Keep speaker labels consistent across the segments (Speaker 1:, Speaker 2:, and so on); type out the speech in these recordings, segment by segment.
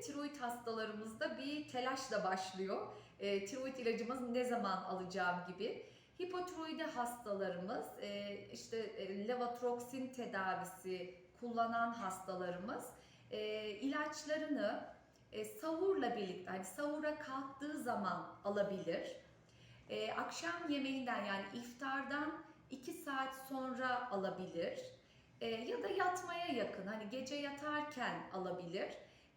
Speaker 1: tiroid hastalarımızda bir telaşla başlıyor. E, tiroid ilacımız ne zaman alacağım gibi. Hipotiroidi hastalarımız, e, işte e, levotroksin tedavisi kullanan hastalarımız e, ilaçlarını e, sahurla birlikte, hani sahura kalktığı zaman alabilir. E, akşam yemeğinden yani iftardan 2 saat sonra alabilir. E, ya da yatmaya yakın, hani gece yatarken alabilir.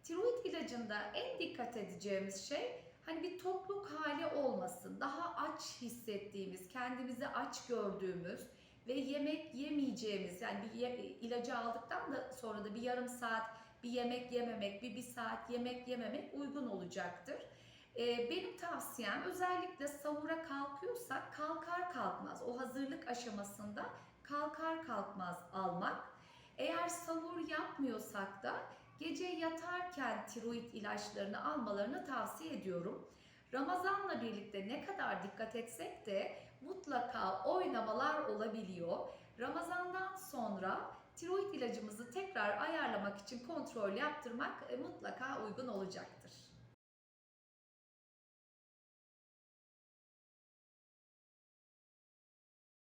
Speaker 1: Tiroid ilacında en dikkat edeceğimiz şey hani bir tokluk hali olmasın. Daha aç hissettiğimiz, kendimizi aç gördüğümüz ve yemek yemeyeceğimiz yani bir ye- ilacı aldıktan da sonra da bir yarım saat bir yemek yememek, bir bir saat yemek yememek uygun olacaktır. Ee, benim tavsiyem özellikle sahura kalkıyorsak kalkar kalkmaz o hazırlık aşamasında kalkar kalkmaz yapmıyorsak da gece yatarken tiroid ilaçlarını almalarını tavsiye ediyorum. Ramazanla birlikte ne kadar dikkat etsek de mutlaka oynamalar olabiliyor. Ramazandan sonra tiroid ilacımızı tekrar ayarlamak için kontrol yaptırmak e, mutlaka uygun olacaktır.